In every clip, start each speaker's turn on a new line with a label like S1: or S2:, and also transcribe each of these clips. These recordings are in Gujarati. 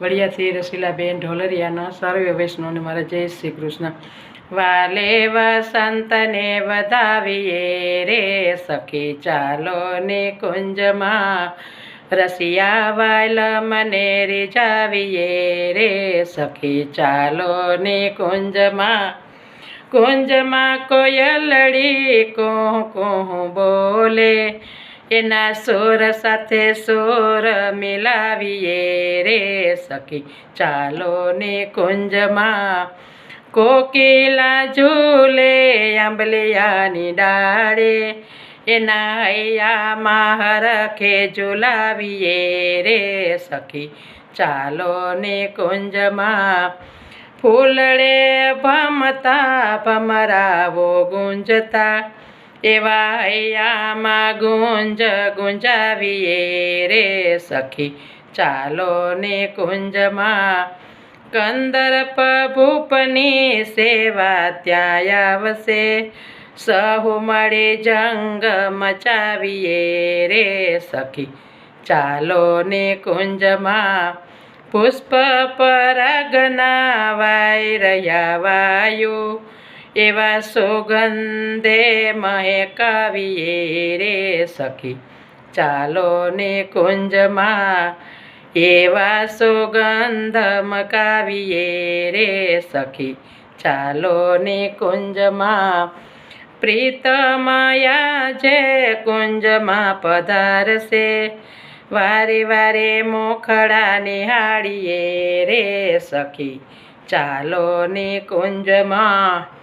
S1: વડિયાથી રસીલાબેન ઢોલરિયાના સર્વે વૈષ્ણવને મારા જય શ્રી કૃષ્ણ વાલે વસંતને વધાવીએ રે સખી ચાલો ને કુંજમાં રસિયા વાલ મને રીઝાવીએ રે સખી ચાલો ને કુંજમાં કુંજમાં કોયલડી કોહ કોહ બોલે એના સોર સાથે સોર મિલાવીએ રે સખી. ચાલો ને કુંજમાં કોકિલા ઝૂલે આંબલિયાની ડાળે. એના હૈયામાં હરખે ઝુલાવીએ રે સખી. ચાલો ને કુંજમાં ફૂલડે ભમતા ભમરાવો ગુંજતા. એવા હૈયામાં ગુંજ ગુંજાવીએ રે સખી. ચાલો ને કુંજમાં કંદર્પ ભૂપની સેવા ત્યાં આવશે. સહુ મળે જંગ મચાવીએ રે સખી. ચાલો ને કુંજમાં પુષ્પ પરાગના વાય રહ્યા વાયુ. એવા સુગંધે મહેકાવીએ રે સખી. ચાલો ને કુંજમાં એવા સુગંધ મકાવીએ રે સખી. ચાલો ને કુંજમાં પ્રીતમયા જે કુંજમાં પધારશે, વારે વારે મોખડા નિહાળીએ રે સખી. ચાલો ને કુંજમાં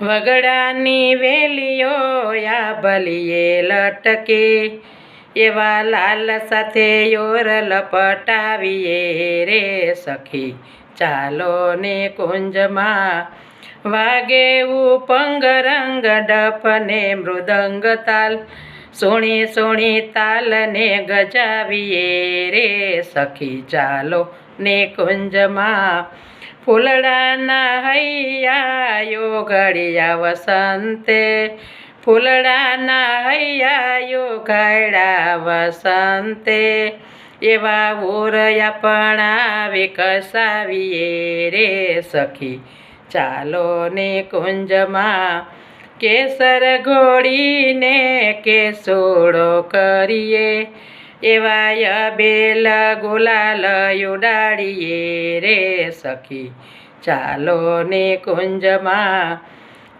S1: વગડાની વેલીઓ યા બલીએ લટકે, એવા લાલ સાથે યોર લપટાવીએ. રે સખી, ચાલો ને કુંજમાં વાગે ઉપંગ રંગ ડફને મૃદંગ તાલ. સોણી સોણી તાલને ગજાવીએ. રે સખી, ચાલો ને કુંજમાં ફૂલડાના હૈયા ઘડિયા વસંતે. ફૂલડાના હૈયા યોગાડ્યા વસંતે. એવા ઉરયા પણ વિકસાવીએ રે સખી. ચાલો ને કુંજમાં કેસર ઘોડીને કેસોડો કરીએ. એવા બેલ ગુલાલ ઉડાડીએ રે સખી. ચાલો ને કુંજમાં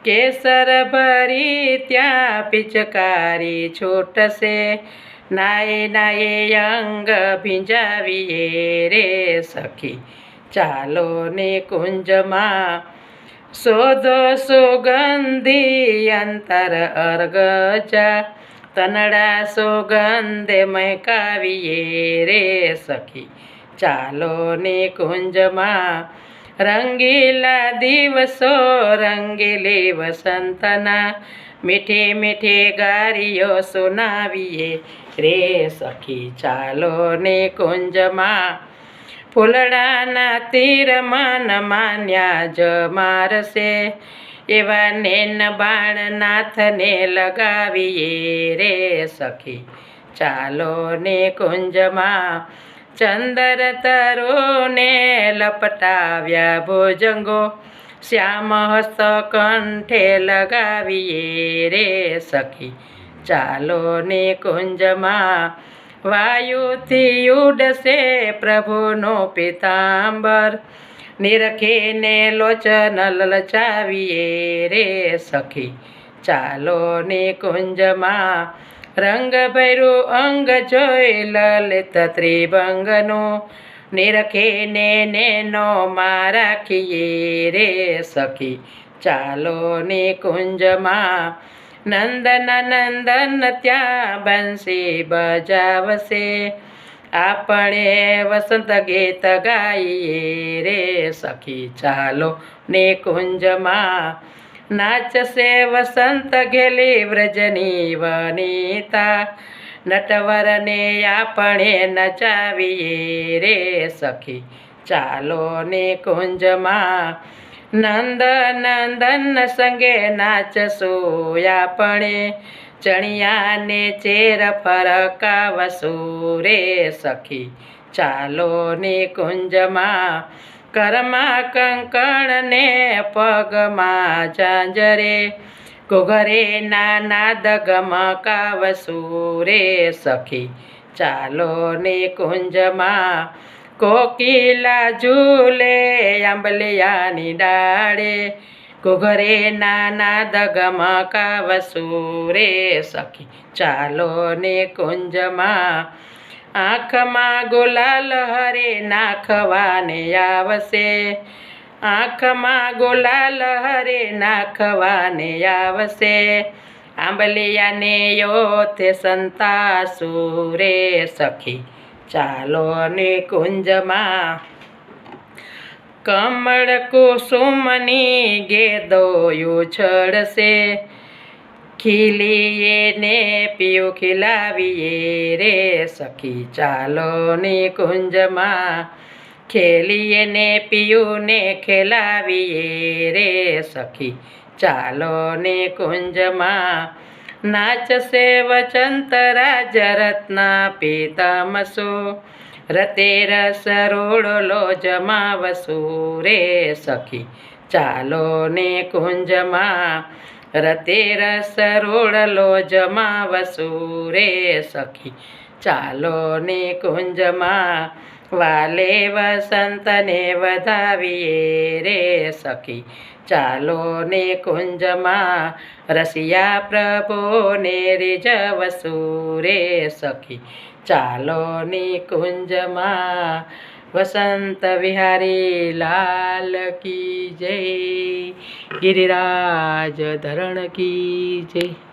S1: કેસર ભરી ત્યાં પિચકારી છૂટશે. નાય નાય અંગ ભીંજાવીએ રે સખી. ચાલો ને કુંજમાં શોધો સુગંધી અંતર અર્ગજા. તનડા સુગંધે મહેકાવીએ રે સખી. ચાલો ને કુંજમાં રંગીલા દિવસો રંગીલી વસંતના. મીઠી મીઠી ગારીઓ સુનાવીએ રે સખી. ચાલો ને કુંજમાં ફૂલડાના તીર મન માન્યા જ મારશે. એવા નેન બાણ નાથને લગાવીએ રે સખી. ચાલો ને કુંજમાં ચંદર તરુને લપટાવ્યા ભોજંગો. શ્યામ હસ્ત કંઠે લગાવીએ રે સખી. ચાલો ને કુંજમાં વાયુથી ઉડશે પ્રભુનો પિતાંબર. નિરખીને લોચન લલચાવીએ રે સખી. ચાલો ને કુંજમાં રંગ ભૈરું અંગ જોઈ લલિત ત્રિભંગનું નિરખીને નેનો માં રાખીએ રે સખી. ચાલો ને કુંજમાં નંદન નંદન ત્યાં બંસી બજાવશે. આપણે વસંત ગીત ગાઈએ રે સખી, ચાલો ને કુંજમાં નાચશે વસંત ઘેલી વ્રજની વનિતા. નટવરને આપણે નચાવીએ રે સખી, ચાલો ને કુંજમાં નંદ નંદન સંગે નાચશું આપણે. ચણિયાને ચેર ફરકાવ રે સખી. ચાલો નિકુંજમાં કરમાં કંકણ કંકણને પગમાં ઝાંઝરે. ઘોઘરે નાના દગમકાવસુ રે સખી. ચાલો નિકુંજમાં કોકિલા ઝૂલે, આંબલિયાની ડાળે. ઘોઘરે નાના દગમકાવસુ રે સખી. ચાલો નિકુંજમાં આંખમાં ગુલાલ હરે નાખવાને આવશે. આંખમાં ગુલાલ હરે નાખવાને આવશે. આંબલિયાને યોથે સંતાસુ રે સખી. ચાલો ને કુંજમાં કમળ કુસુમની ગેદોયું છડશે ખીલીએ ને પીયું ખીલાવીએ રે સખી ચાલો ને કુંજમાં. ખેલીએ ને પીયું ખેલાવીએ રે સખી ચાલો ને કુંજમાં. નાચશે વચંતરા જરત્ના પીતમસો રતે રસ રોડલો જમાવસુ રે સખી. ચાલો ને કુંજમાં, રતે રસ રોડલો જમાવસુ રે સખી. ચાલો ને કુંજમાં વાલે વસંતને વધાવીએ રે સખી. ચાલો ને કુંજમાં રસિયા પ્રભુને રીઝવસુ રે સખી. ચાલો ને કુંજમાં વસંત વિહારી લાલ કી જય. ગિરિરાજ ધરણ કી જય.